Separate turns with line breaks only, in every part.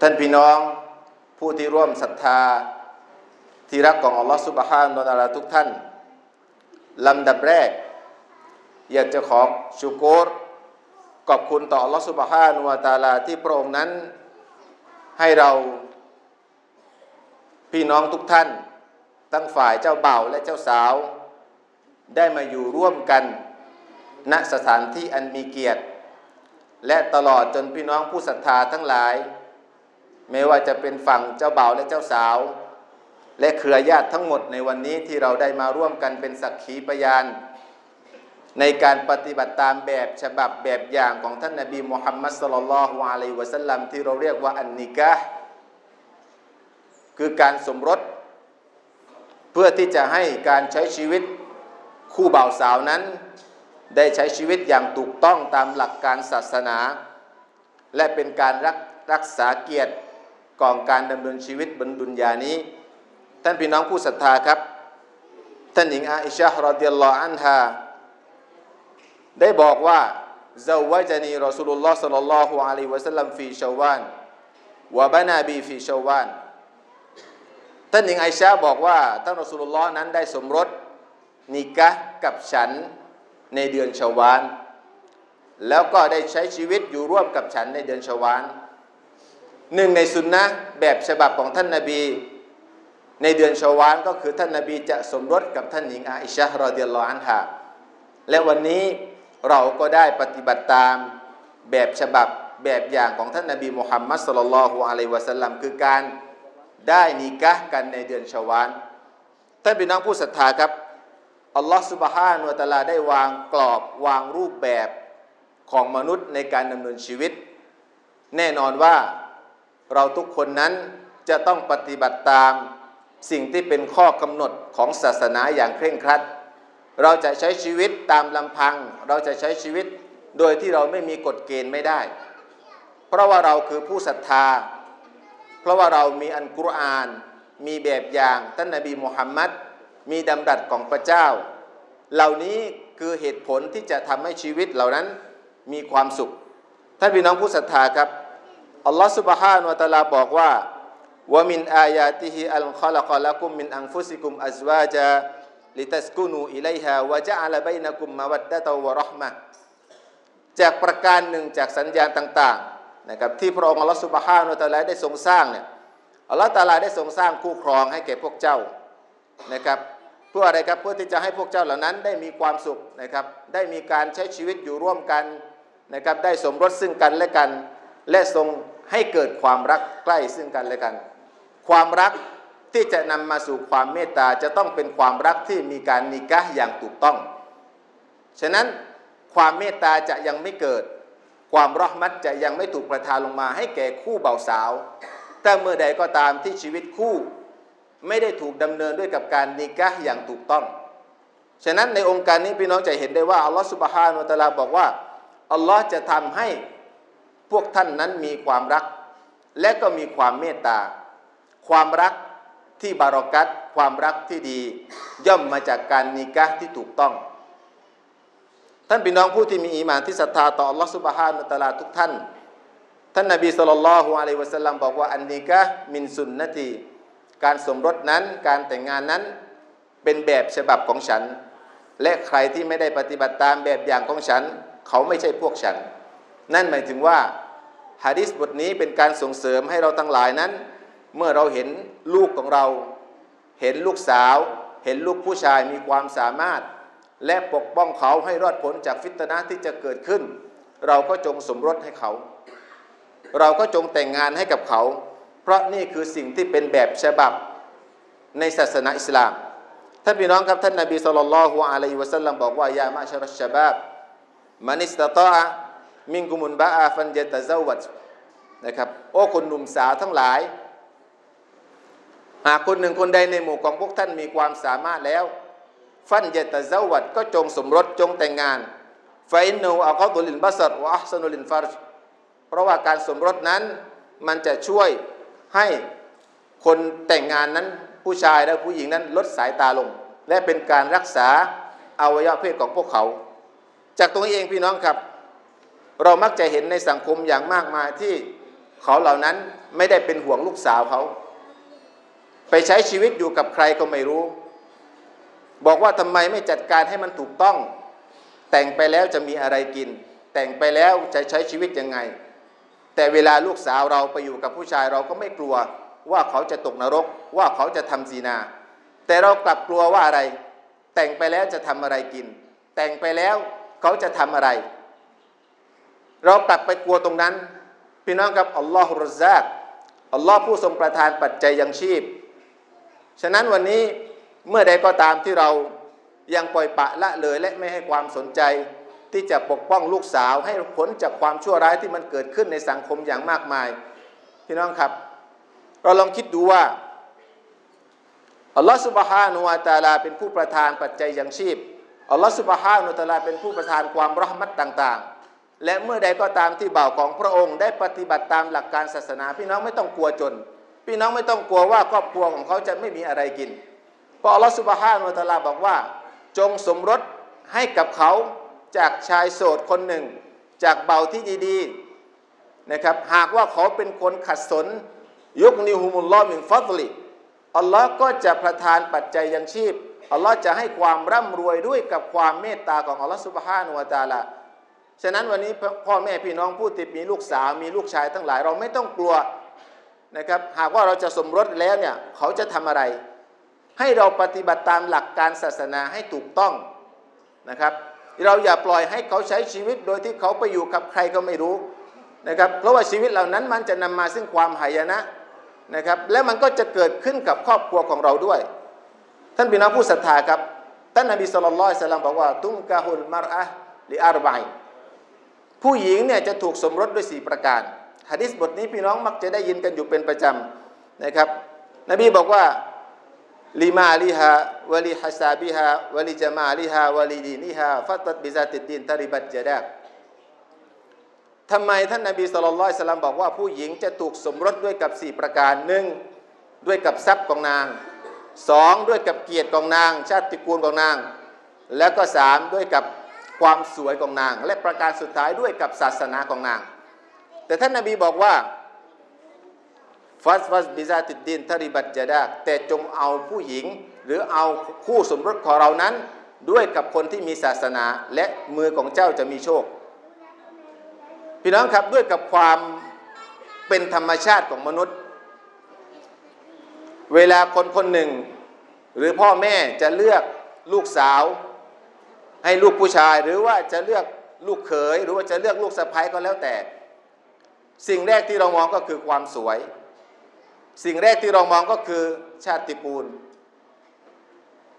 ท่านพี่น้องผู้ที่ร่วมศรัทธาที่รักของอัลลอฮฺสุบฮานะฮูวะตอาลาทุกท่านลำดับแรก อยากจะขอชูโกรขอบคุณต่ออัลลอฮฺสุบฮานะฮูวะตะอาลาที่พระองค์นั้น ให้เราพี่น้องทุกท่านทั้งฝ่ายเจ้าเบ่าวและเจ้าสาว ได้มาอยู่ร่วมกันณสถานที่อันมีเกียรติ และตลอดจนพี่น้องผู้ศรัทธาทั้งหลาย ไม่ว่าจะเป็นฝั่งเจ้าบ่าวและเจ้าสาว และเครือญาติทั้งหมดในวันนี้ที่เราได้มาร่วมกันเป็นสักขีพยาน ในการปฏิบัติตามแบบฉบับแบบอย่างของท่านนบีมุฮัมมัดสลลัลฮุอะลัยฮิวะสัลลัมที่เราเรียกว่าอันนิกะคือการสมรสเพื่อที่จะให้การใช้ชีวิตคู่บ่าวสาวนั้น ได้ใช้ชีวิตอย่างถูกต้องตามหลักการศาสนา และเป็นการรักรักษาเกียรติ ก่องการดำเนินชีวิตบนดุนยานี้ ท่านพี่น้องผู้ศรัทธาครับ ท่านหญิงอาอิชะฮ์รอดิยัลลอฮอันฮาได้บอกว่าซาวะจานีรอสูลุลลอฮ์สัลลัลลอฮุอะลัยฮิวะสัลลัมฟีชาวานวะบานาบีฟีชาวานท่านหญิงไอชาบอกว่าท่านรอสูลุลลอฮ์นั้นได้สมรสนิกะกับฉันในเดือนชาวาน แล้วก็ได้ใช้ชีวิตอยู่ร่วมกับฉันในเดือนชาวาน หนึ่งในสุนนะแบบฉบับของท่านนาบี ในเดือนชาวานก็คือท่านนาบีจะสมรสกับท่านหญิงอาอิชะฮ์รอเดียลลออันฮาและวันนี้เราก็ได้ปฏิบัติตามแบบฉบับแบบอย่างของท่านนาบีมุฮัมมัดสุลลัลลอฮุอะลัยวะสัลลัมคือการได้นิกะกันในเดือนชาวานท่านพี่น้องผู้ศรัทธาครับอัลลอฮฺสุบฮานุตะลาได้วางกรอบวางรูปแบบของมนุษย์ในการดำเนินชีวิต แน่นอนว่า เราทุกคนนั้นจะต้องปฏิบัติตามสิ่งที่เป็นข้อกำหนดของศาสนาอย่างเคร่งครัด เราจะใช้ชีวิตตามลำพัง เราจะใช้ชีวิตโดยที่เราไม่มีกฎเกณฑ์ไม่ได้ เพราะว่าเราคือผู้ศรัทธา เพราะว่าเรามีอันกุรอาน มีแบบอย่างท่านนบีมุฮัมมัดมีดำรัสของพระเจ้า เหล่านี้คือเหตุผลที่จะทำให้ชีวิตเหล่านั้นมีความสุข ท่านพี่น้องผู้ศรัทธาครับ อัลลอฮฺสุบฮานุตะลาบอกว่าว่ามินอายาติฮิอัลคอลักลักุมมินอังฟุสิกุมอัจวาจาลิตัสกุนูอิไลฮาวะจะอัลบัยนกุมมาวัดดะตวะรห์มะจากประการหนึ่งจากสัญญาณต่างๆนะครับที่พระองค์อัลลอฮฺสุบฮานุตะลาได้ทรงสร้างเนี่ยอัลลอฮฺตะลาได้ทรงสร้างคู่ครองให้แก่พวกเจ้านะครับเพื่ออะไรครับเพื่อที่จะให้พวกเจ้าเหล่านั้นได้มีความสุขนะครับได้มีการใช้ชีวิตอยู่ร่วมกันนะครับได้สมรสซึ่งกันและกัน และทรงให้เกิดความรักใกล้ซึ่งกันและกัน ความรักที่จะนำมาสู่ความเมตตาจะต้องเป็นความรักที่มีการนิกะอย่างถูกต้อง ฉะนั้นความเมตตาจะยังไม่เกิด ความรอห์มัดจะยังไม่ถูกประทานลงมาให้แก่คู่เบาสาว แต่เมื่อใดก็ตามที่ชีวิตคู่ ไม่ได้ถูกดำเนินด้วยกับการนิกะอย่างถูกต้อง ฉะนั้นในองค์การนี้พี่น้องจะเห็นได้ว่าอัลลอฮฺสุบฮานุตะลาบอกว่าอัลลอฮ์จะทำให้ พวกท่านนั้นมีความรัก และก็มีความเมตตา ความรักที่บารอกัตความรักที่ดี ย่อมมาจากการนิกะที่ถูกต้อง ท่านพี่น้องผู้ที่มีอีหมานที่ศรัทธาต่ออัลลอฮฺสุบฮานุตะลาทุกท่าน ท่านนบีสุลต่านละฮ์อะลัยวะสัลลัมบอกว่าอันนิกะมินสุนนะตีการสมรสนั้นการแต่งงานนั้นเป็นแบบฉบับของฉัน และใครที่ไม่ได้ปฏิบัติตามแบบอย่างของฉัน เขาไม่ใช่พวกฉัน นั่นหมายถึงว่า ฮะดิษบทนี้เป็นการส่งเสริมให้เราทั้งหลายนั้น เมื่อเราเห็นลูกของเรา เห็นลูกสาว เห็นลูกผู้ชายมีความสามารถ และปกป้องเขาให้รอดพ้นจากฟิตนะที่จะเกิดขึ้น เราก็จงสมรสให้เขา เราก็จงแต่งงานให้กับเขา เพราะนี่คือสิ่งที่เป็นแบบฉบับในศาสนาอิสลามท่านพี่น้องครับท่านนบีสุลต่านละฮ์อะลัยฮิวะสัลลัมบอกว่ายามะชรัชบาบมันิสตตะ มิงกุมุนบะอาฟันเยตะซาวัตนะครับ โอ้คนหนุ่มสาวทั้งหลาย หากคนหนึ่งคนใดในหมู่ของพวกท่านมีความสามารถแล้ว ฟันเยตะซาวัตก็จงสมรสจงแต่งงานไฟนูอัลกอดุลินบัสรวะอัสนุลินฟารจเพราะว่าการสมรสนั้นมันจะช่วยให้คนแต่งงานนั้นผู้ชายและผู้หญิงนั้นลดสายตาลง และเป็นการรักษาอวัยวะเพศของพวกเขา จากตรงนี้เองพี่น้องครับ เรามักจะเห็นในสังคมอย่างมากมายที่เขาเหล่านั้นไม่ได้เป็นห่วงลูกสาวเขา ไปใช้ชีวิตอยู่กับใครก็ไม่รู้ บอกว่าทำไมไม่จัดการให้มันถูกต้อง แต่งไปแล้วจะมีอะไรกิน แต่งไปแล้วจะใช้ชีวิตยังไง แต่เวลาลูกสาวเราไปอยู่กับผู้ชายเราก็ไม่กลัวว่าเขาจะตกนรก ว่าเขาจะทำซีนา แต่เรากลับกลัวว่าอะไร แต่งไปแล้วจะทำอะไรกิน แต่งไปแล้วเขาจะทำอะไร เรากลับไปกลัวตรงนั้น พี่น้องครับอัลลอฮฺรุซากอัลลอฮ์ผู้ทรงประทานปัจจัยยังชีพ ฉะนั้นวันนี้เมื่อใดก็ตามที่เรายังปล่อยปะละเลยและไม่ให้ความสนใจที่จะปกป้องลูกสาวให้พ้นจากความชั่วร้ายที่มันเกิดขึ้นในสังคมอย่างมากมาย พี่น้องครับ เราลองคิดดูว่าอัลลอฮฺสุบฮานุวาตาลาเป็นผู้ประทานปัจจัยยังชีพอัลลอฮฺสุบฮานุวาตาลาเป็นผู้ประทานความรหมัดต่าง และเมื่อใดก็ตามที่บ่าวของพระองค์ได้ปฏิบัติตามหลักการศาสนา พี่น้องไม่ต้องกลัวจน พี่น้องไม่ต้องกลัวว่าครอบครัวของเขาจะไม่มีอะไรกินเพราะอัลลอฮฺสุบฮานุตาลาบอกว่า จงสมรสให้กับเขาจากชายโสดคนหนึ่ง จากเบาที่ดีๆนะครับหากว่าเขาเป็นคนขัดสนยุกนิฮุมุลลอฮ์มินฟัตลิอัลลอฮ์ก็จะประทานปัจจัยยังชีพอัลลอฮ์จะให้ความร่ำรวยด้วยกับความเมตตาของอัลลอฮ์สุบฮานุวาตาลา ฉะนั้นวันนี้พ่อแม่พี่น้องผู้ติดมีลูกสาวมีลูกชายทั้งหลายเราไม่ต้องกลัวนะครับหากว่าเราจะสมรสแล้วเนี่ยเขาจะทำอะไร ให้เราปฏิบัติตามหลักการศาสนาให้ถูกต้องนะครับ เราอย่าปล่อยให้เขาใช้ชีวิตโดยที่เขาไปอยู่กับใครก็ไม่รู้นะครับเพราะว่าชีวิตเหล่านั้นมันจะนำมาซึ่งความหายนะนะครับและมันก็จะเกิดขึ้นกับครอบครัวของเราด้วย ท่านพี่น้องผู้ศรัทธาครับท่านนบีสุลต่านสลามบอกว่า ตุมกะฮุลมารอะลิอารบัย ผู้หญิงเนี่ยจะถูกสมรสด้วยสี่ประการฮะดิษบทนี้พี่น้องมักจะได้ยินกันอยู่เป็นประจำนะครับ นบีบอกว่าลิมาลิฮาวลิฮัซาบิฮาวลิจามาลิฮาวลิดีนิฮาฟัตัดบิซาติดดินตริบัตจดากทำไมท่านนบีสุลต่านสลามบอกว่าผู้หญิงจะถูกสมรสด้วยกับสี่ประการหนึ่งด้วยกับทรัพย์ของนางสองด้วยกับเกียรติของนาง ชาติกูลของนาง แล้วก็สามด้วยกับ ความสวยของนาง และประการสุดท้ายด้วยกับศาสนาของนาง แต่ท่านนาบีบอกว่าฟัสฟัสบิซาติดดินทริบัตจดาแต่จงเอาผู้หญิง หรือเอาคู่สมรสของเรานั้น ด้วยกับคนที่มีศาสนาและมือของเจ้าจะมีโชค พี่น้องครับด้วยกับความเป็นธรรมชาติของมนุษย์ เวลาคนคนหนึ่ง หรือพ่อแม่จะเลือกลูกสาว ให้ลูกผู้ชายหรือว่าจะเลือกลูกเขยหรือว่าจะเลือกลูกสะใภ้ก็แล้วแต่ สิ่งแรกที่เรามองก็คือความสวย สิ่งแรกที่เรามองก็คือชาติปูล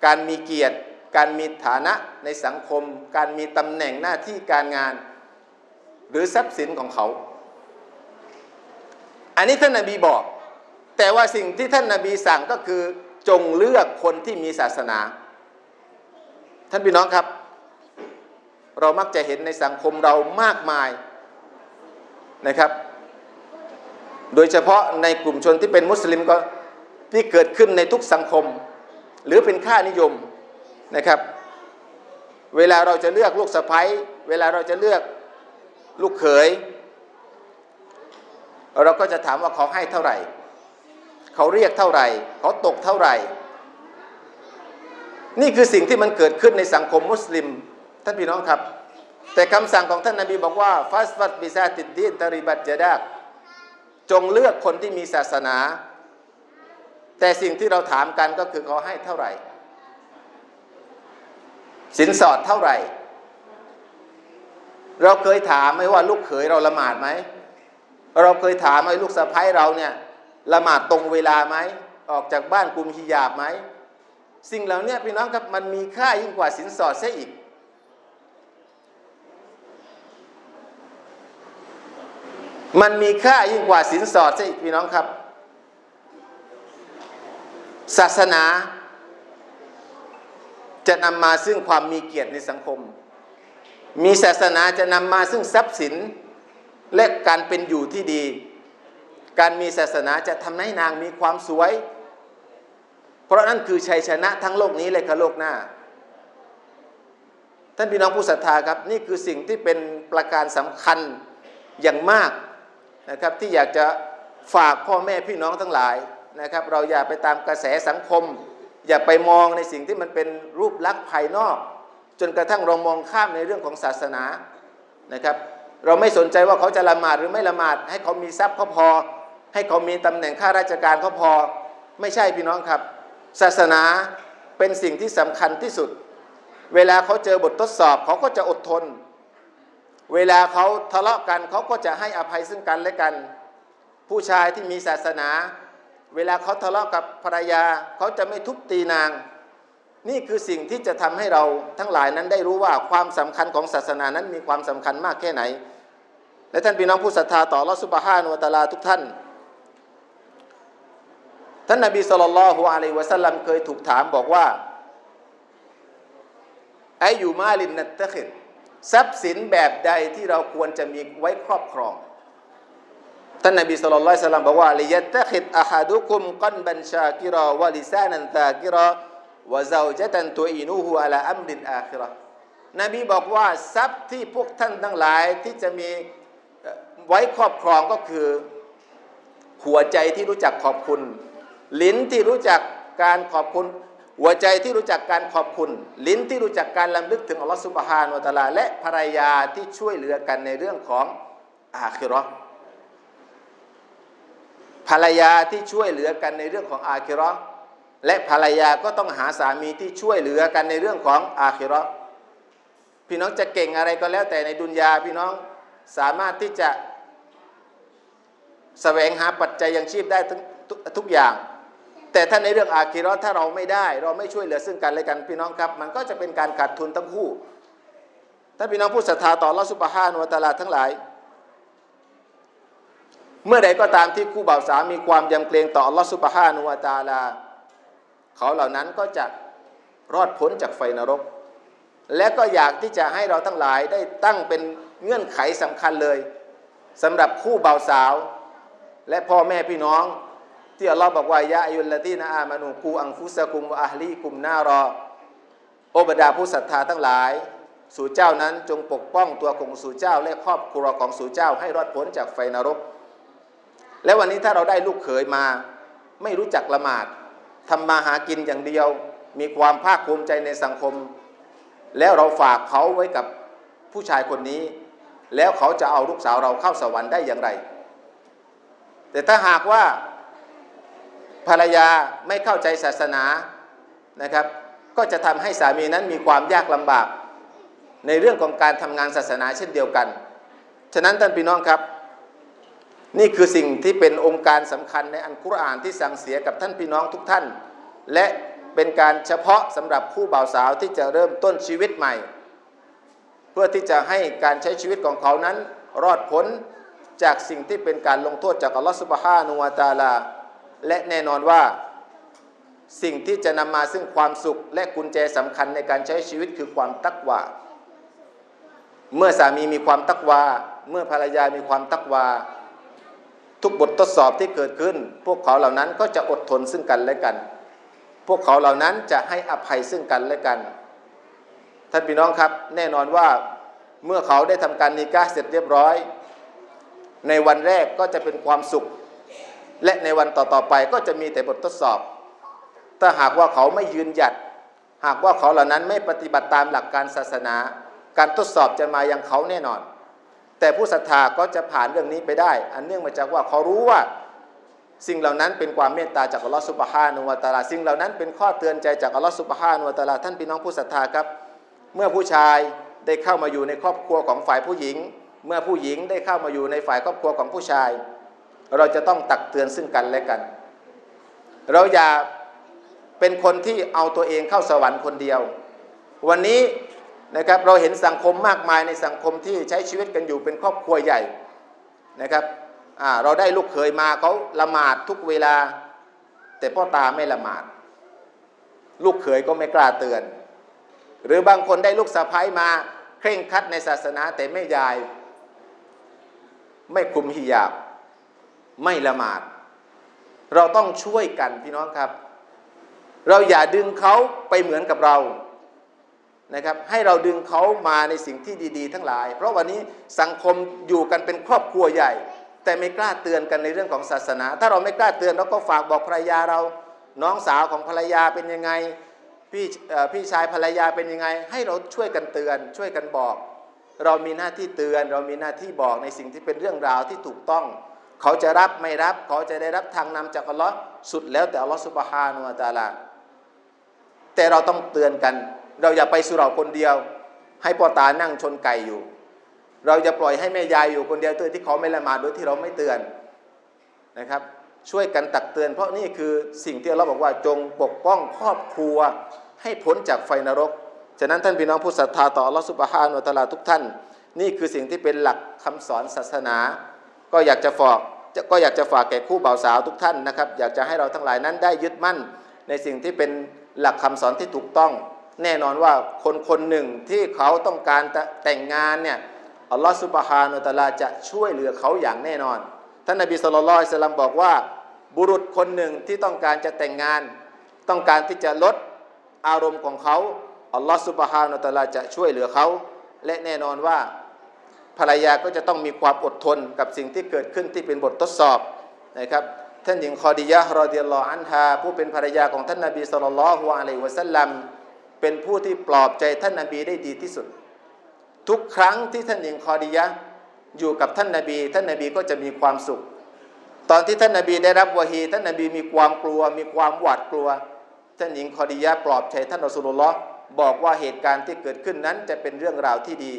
การมีเกียรติ การมีฐานะในสังคม การมีตำแหน่งหน้าที่การงาน หรือทรัพย์สินของเขา อันนี้ท่านนาบีบอก แต่ว่าสิ่งที่ท่านนาบีสั่งก็คือจงเลือกคนที่มีศาสนา ท่านพี่น้องครับ เรามักจะเห็นในสังคมเรามากมายนะครับ โดยเฉพาะในกลุ่มชนที่เป็นมุสลิมก็ที่เกิดขึ้นในทุกสังคม หรือเป็นค่านิยมนะครับ เวลาเราจะเลือกลูกสะใภ้เวลาเราจะเลือกลูกเขย เราก็จะถามว่าเขาให้เท่าไหร่ เขาเรียกเท่าไหร่ เขาตกเท่าไหร่ นี่คือสิ่งที่มันเกิดขึ้นในสังคมมุสลิม ท่านพี่น้องครับ แต่คำสั่งของท่านนาบีบอกว่าฟัสฟัดบิซาติดดีนตริบัตเจดากจงเลือกคนที่มีศาสนา แต่สิ่งที่เราถามกันก็คือเขาให้เท่าไหร่ สินสอดเท่าไหร่ เราเคยถามไหมว่าลูกเขยเราละหมาดไหมเราเคยถามไหมลูกสะใภ้เราเนี่ยละหมาดตรงเวลาไหมออกจากบ้านกุมฮิญาบไหมสิ่งเหล่านี้พี่น้องครับมันมีค่ายิ่งกว่าสินสอดเสียอีก มันมีค่ายิ่งกว่าสินสอดเสียอีกพี่น้องครับ ศาสนาจะนำมาซึ่งความมีเกียรติในสังคม มีศาสนาจะนำมาซึ่งทรัพย์สิน และการเป็นอยู่ที่ดี การมีศาสนาจะทำให้นางมีความสวย เพราะนั่นคือชัยชนะทั้งโลกนี้และก็โลกหน้า ท่านพี่น้องผู้ศรัทธาครับ นี่คือสิ่งที่เป็นประการสำคัญอย่างมาก นะครับที่อยากจะฝากพ่อแม่พี่น้องทั้งหลายนะครับเราอย่าไปตามกระแสสังคม อย่าไปมองในสิ่งที่มันเป็นรูปลักษณ์ภายนอก จนกระทั่งเรามองข้ามในเรื่องของศาสนานะครับ เราไม่สนใจว่าเขาจะละหมาดหรือไม่ละหมาด ให้เขามีทรัพย์เขาพอ ให้เขามีตำแหน่งข้าราชการเขาพอ ไม่ใช่พี่น้องครับ ศาสนาเป็นสิ่งที่สำคัญที่สุด เวลาเขาเจอบททดสอบเขาก็จะอดทน เวลาเขาทะเลาะกันเขาก็จะให้อภัยซึ่งกันและกัน ผู้ชายที่มีศาสนา เวลาเขาทะเลาะกับภรรยาเขาจะไม่ทุบตีนาง นี่คือสิ่งที่จะทำให้เราทั้งหลายนั้นได้รู้ว่าความสำคัญของศาสนานั้นมีความสำคัญมากแค่ไหน และท่านพี่น้องผู้ศรัทธาต่ออัลลอฮฺซุบฮานุวตะอาลาทุกท่าน ท่านนบีสุลต่านละฮุอะลัยวะสัลลัมเคยถูกถามบอกว่าไออยู่มาลินนัตตะขิด ทรัพย์สินแบบใดที่เราควรจะมีไว้ครอบครอง ท่านนบีสุลต่านลสลลัมบอกว่าลิยัตตะขิดอะฮัดุคุมกันบันชากิรอวะลิซานันตากิรอวะซาวจตันตุอินูฮูอะลาอัมรินอาคิรอนบีบอกว่าทรัพย์ที่พวกท่านทั้งหลายที่จะมีไว้ครอบครองก็คือ หัวใจที่รู้จักขอบคุณ ลิ้นที่รู้จักการขอบคุณ หัวใจที่รู้จักการขอบคุณ ลิ้นที่รู้จักการลำลึกถึงอัลลอฮฺสุบฮานุตะลา และภรรยาที่ช่วยเหลือกันในเรื่องของอาคิรอภรรยาที่ช่วยเหลือกันในเรื่องของอาคิรอและภรรยาก็ต้องหาสามีที่ช่วยเหลือกันในเรื่องของอาคิรอพี่น้องจะเก่งอะไรก็แล้วแต่ในดุนยาพี่น้องสามารถที่จะแสวงหาปัจจัยยังชีพได้ทุกทุกอย่าง แต่ถ้าในเรื่องอาคีรอถ้าเราไม่ได้ เราไม่ช่วยเหลือซึ่งกันและกันพี่น้องครับ มันก็จะเป็นการขาดทุนทั้งคู่ ถ้าพี่น้องผู้ศรัทธาต่อลอสุบฮานุวตาลาทั้งหลาย เมื่อใดก็ตามที่คู่บ่าวสาวมีความยำเกรงต่อลอสุบฮานุวตาลา เขาเหล่านั้นก็จะรอดพ้นจากไฟนรก และก็อยากที่จะให้เราทั้งหลายได้ตั้งเป็นเงื่อนไขสำคัญเลยสำหรับคู่บ่าวสาว และพ่อแม่พี่น้อง ที่อัลลอฮ์บอกว่ายะอายุลละตีนะอามานูกูอังฟุสกุมวะอัลลีกุมนารอโอบดาผู้ศรัทธาทั้งหลาย สู่เจ้านั้นจงปกป้องตัวของสู่เจ้า และครอบครัวของสู่เจ้าให้รอดพ้นจากไฟนรก และวันนี้ถ้าเราได้ลูกเขยมา ไม่รู้จักละหมาดทำมาหากินอย่างเดียว มีความภาคภูมิใจในสังคม แล้วเราฝากเขาไว้กับผู้ชายคนนี้ แล้วเขาจะเอาลูกสาวเราเข้าสวรรค์ได้อย่างไร แต่ถ้าหากว่า ภรรยาไม่เข้าใจศาสนานะครับ ก็จะทำให้สามีนั้นมีความยากลำบาก ในเรื่องของการทำงานศาสนาเช่นเดียวกัน ฉะนั้นท่านพี่น้องครับ นี่คือสิ่งที่เป็นองค์การสำคัญในอันกุรอานที่สั่งเสียกับท่านพี่น้องทุกท่าน และเป็นการเฉพาะสำหรับคู่บ่าวสาวที่จะเริ่มต้นชีวิตใหม่ เพื่อที่จะให้การใช้ชีวิตของเขานั้นรอดพ้นจากสิ่งที่เป็นการลงโทษจากอัลลอฮฺสุบฮานุวาตาลา และแน่นอนว่าสิ่งที่จะนำมาซึ่งความสุขและกุญแจสำคัญในการใช้ชีวิตคือความตักวาเมื่อสามีมีความตักวา เมื่อภรรยามีความตักวา ทุกบททดสอบที่เกิดขึ้น พวกเขาเหล่านั้นก็จะอดทนซึ่งกันและกัน พวกเขาเหล่านั้นจะให้อภัยซึ่งกันและกัน ท่านพี่น้องครับ แน่นอนว่าเมื่อเขาได้ทำการนิกาเสร็จเรียบร้อย ในวันแรกก็จะเป็นความสุข และในวันต่อๆไปก็จะมีแต่บททดสอบ ถ้าหากว่าเขาไม่ยืนหยัด หากว่าเขาเหล่านั้นไม่ปฏิบัติตามหลักการศาสนา การทดสอบจะมายังเขาแน่นอน แต่ผู้ศรัทธาก็จะผ่านเรื่องนี้ไปได้ อันเนื่องมาจากว่าเขารู้ว่าสิ่งเหล่านั้นเป็นความเมตตาจากอัลลอฮฺสุบฮานุวะตาลาสิ่งเหล่านั้นเป็นข้อเตือนใจจากอัลลอฮฺสุบฮานุวะตาลาท่านพี่น้องผู้ศรัทธาครับ เมื่อผู้ชายได้เข้ามาอยู่ในครอบครัวของฝ่ายผู้หญิง เมื่อผู้หญิงได้เข้ามาอยู่ในฝ่ายครอบครัวของผู้ชาย เราจะต้องตักเตือนซึ่งกันและกัน เราอย่าเป็นคนที่เอาตัวเองเข้าสวรรค์คนเดียว วันนี้นะครับเราเห็นสังคมมากมายในสังคมที่ใช้ชีวิตกันอยู่เป็นครอบครัวใหญ่นะครับเราได้ลูกเขยมาเขาละหมาดทุกเวลา แต่พ่อตาไม่ละหมาด ลูกเขยก็ไม่กล้าเตือน หรือบางคนได้ลูกสะพ้ายมาเคร่งคัดในศาสนาแต่ไม่ยาย ไม่คุมหิยาบ ไม่ละหมาด เราต้องช่วยกันพี่น้องครับ เราอย่าดึงเขาไปเหมือนกับเรานะครับ ให้เราดึงเขามาในสิ่งที่ดีๆ ทั้งหลาย เพราะวันนี้สังคมอยู่กันเป็นครอบครัวใหญ่ แต่ไม่กล้าเตือนกันในเรื่องของศาสนา ถ้าเราไม่กล้าเตือนเราก็ฝากบอกภรรยาเรา น้องสาวของภรรยาเป็นยังไงพี่พี่ชายภรรยาเป็นยังไง ให้เราช่วยกันเตือน ช่วยกันบอก เรามีหน้าที่เตือน เรามีหน้าที่บอกในสิ่งที่เป็นเรื่องราวที่ถูกต้อง เขาจะรับไม่รับ เขาจะได้รับทางนำจากอัลลอฮ์สุดแล้วแต่อัลลอฮ์สุบฮานุวะตาลา แต่เราต้องเตือนกัน เราอย่าไปสุเราคนเดียว ให้พ่อตานั่งชนไก่อยู่ เราจะปล่อยให้แม่ยายอยู่คนเดียวโดยที่เขาไม่ละหมาดโดยที่เราไม่เตือนนะครับ ช่วยกันตักเตือน เพราะนี่คือสิ่งที่เราบอกว่าจงปกป้องครอบครัว ให้พ้นจากไฟนรกฉะนั้นท่านพี่น้องผู้ศรัทธาต่ออัลลอฮฺสุบฮานุตาลาทุกท่าน นี่คือสิ่งที่เป็นหลักคำสอนศาสนา ก็อยากจะฝาก ก็อยากจะฝากแก่คู่บ่าวสาวทุกท่านนะครับ อยากจะให้เราทั้งหลายนั้นได้ยึดมั่น ในสิ่งที่เป็นหลักคำสอนที่ถูกต้อง แน่นอนว่าคนคนหนึ่งที่เขาต้องการจะแต่งงานเนี่ยอัลลอฮฺสุบฮานุตะลาจะช่วยเหลือเขาอย่างแน่นอน ท่านนบีสุลต่านละสลัมบอกว่า บุรุษคนหนึ่งที่ต้องการจะแต่งงาน ต้องการที่จะลดอารมณ์ของเขาอัลลอฮฺสุบฮานุตะลาจะช่วยเหลือเขา และแน่นอนว่า ภรรยาก็จะต้องมีความอดทนกับสิ่งที่เกิดขึ้นที่เป็นบททดสอบนะครับท่านหญิงคอดียะรอดิยลลออันฮาผู้เป็นภรรยาของท่านนบีสุลต่านละฮ์อะลัยวะสัลลัมเป็นผู้ที่ปลอบใจท่านนบีได้ดีที่สุด ทุกครั้งที่ท่านหญิงคอดียะอยู่กับท่านนบี ท่านนบีก็จะมีความสุข ตอนที่ท่านนบีได้รับวะฮีท่านนบีมีความกลัว มีความหวาดกลัว ท่านหญิงคอดียะปลอบใจท่านรอสูลุลลอฮ์บอกว่าเหตุการณ์ที่เกิดขึ้นนั้นจะเป็นเรื่องราวที่ดี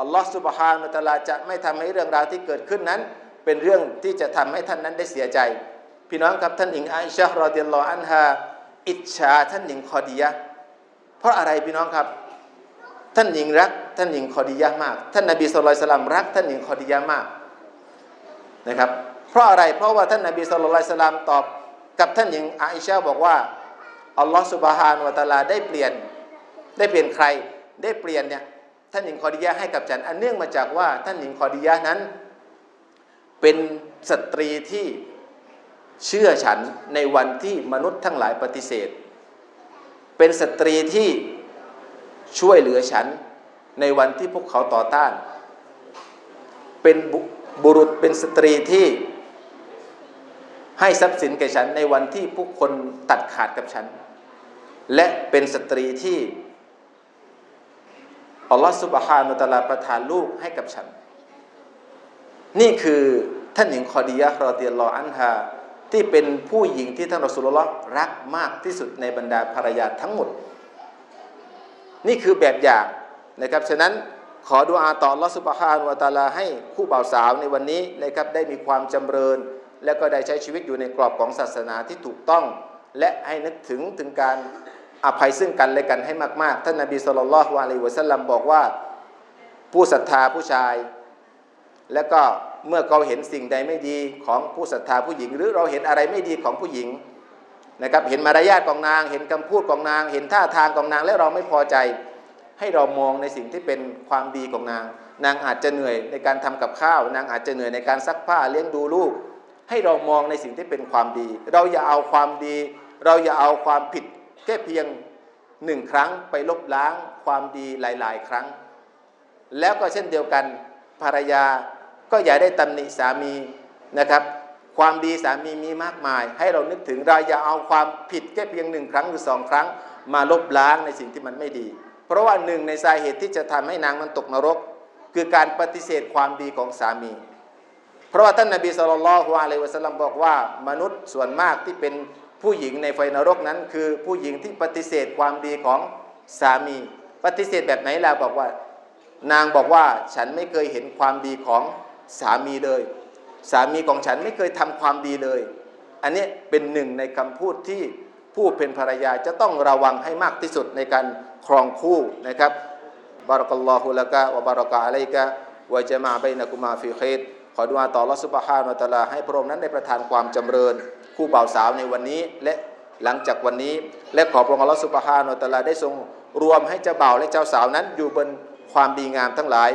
อัลลอฮ์สุบฮานุตาลาจะไม่ทำให้เรื่องราวที่เกิดขึ้นนั้น เป็นเรื่องที่จะทำให้ท่านนั้นได้เสียใจ พี่น้องครับท่านหญิงอาอิชะฮ์รอเดิยัลลอฮุอันฮาอิจฉาท่านหญิงคอดียะเพราะอะไรพี่น้องครับ ท่านหญิงรัก ท่านหญิงคอดียะมาก ท่านนบีสุลต่านสลัมรัก ท่านหญิงคอดียะมากนะครับ เพราะอะไรเพราะว่าท่านนบีสุลต่านสลัมตอบกับท่านหญิงอาอิชะห์บอกว่าอัลลอฮ์สุบฮานุตะอาลาได้เปลี่ยนได้เปลี่ยนใครได้เปลี่ยนเนี่ย ท่านหญิงคอดียะให้กับฉันอันเนื่องมาจากว่าท่านหญิงคอดียะนั้น เป็นสตรีที่เชื่อฉันในวันที่มนุษย์ทั้งหลายปฏิเสธ เป็นสตรีที่ช่วยเหลือฉันในวันที่พวกเขาต่อต้าน เป็นบุบุรุษเป็นสตรีที่ให้ทรัพย์สินแก่ฉันในวันที่ผู้คนตัดขาดกับฉัน และเป็นสตรีที่ อัลลอฮฺสุบฮานุตะอาลาประทานลูกให้กับฉัน นี่คือท่านหญิงคอดียะรอเดียลลออันฮาที่เป็นผู้หญิงที่ท่านรอสุลลอฮ์รักมากที่สุดในบรรดาภรรยาทั้งหมด นี่คือแบบอย่างนะครับ ฉะนั้นขอดุอาต่ออัลลอฮฺสุบฮานุวตะอาลาให้คู่บ่าวสาวในวันนี้นะครับได้มีความจำเริญ และก็ได้ใช้ชีวิตอยู่ในกรอบของศาสนาที่ถูกต้อง และให้นึกถึงถึงการ อภัยซึ่งกันและกันให้มาก ๆ ท่านนบีสุลต่านละฮ์วะลัยวะสัลลัมบอกว่าผู้ศรัทธาผู้ชาย แล้วก็เมื่อเขาเห็นสิ่งใดไม่ดีของผู้ศรัทธาผู้หญิง หรือเราเห็นอะไรไม่ดีของผู้หญิงนะครับเห็นมารยาทของนาง เห็นคำพูดของนาง เห็นท่าทางของนาง และเราไม่พอใจ ให้เรามองในสิ่งที่เป็นความดีของนาง นางอาจจะเหนื่อยในการทำกับข้าว นางอาจจะเหนื่อยในการซักผ้าเลี้ยงดูลูก ให้เรามองในสิ่งที่เป็นความดี เราอย่าเอาความดี เราอย่าเอาความผิด แค่เพียงหนึ่งครั้งไปลบล้างความดีหลาย ๆ ครั้ง แล้วก็เช่นเดียวกันภรรยาก็อย่าได้ตำหนิสามีนะครับ ความดีสามีมีมากมาย ให้เรานึกถึงเราอย่าเอาความผิดแค่เพียงหนึ่งครั้งหรือสองครั้ง มาลบล้างในสิ่งที่มันไม่ดี เพราะว่าหนึ่งในสาเหตุที่จะทำให้นางนั้นตกนรก คือการปฏิเสธความดีของสามี เพราะว่าท่านนบีสุลต่านละฮ์วะลัยวะสลัมบอกว่ามนุษย์ส่วนมากที่เป็น ผู้หญิงในไฟนรกนั้น คือผู้หญิงที่ปฏิเสธความดีของสามี ปฏิเสธแบบไหนล่ะบอกว่า นางบอกว่าฉันไม่เคยเห็นความดีของสามีเลย สามีของฉันไม่เคยทำความดีเลย อันนี้เป็นหนึ่งในคำพูดที่ผู้เป็นภรรยาจะต้องระวังให้มากที่สุดในการครองคู่นะครับบารักัลลอฮุลกะวะบารักะอะลัยกะวะจะมาบัยนะกุมาฟิคิด ขอดุอาต่อรัสุบฮานุตาลาให้พระองค์นั้นได้ประทานความจำเริญ คู่บ่าวสาวในวันนี้และหลังจากวันนี้ และขอพระองค์อัลอสุบฮานุตาลาได้ทรงรวมให้เจ้าบ่าวและเจ้าสาวนั้นอยู่บนความดีงามทั้งหลาย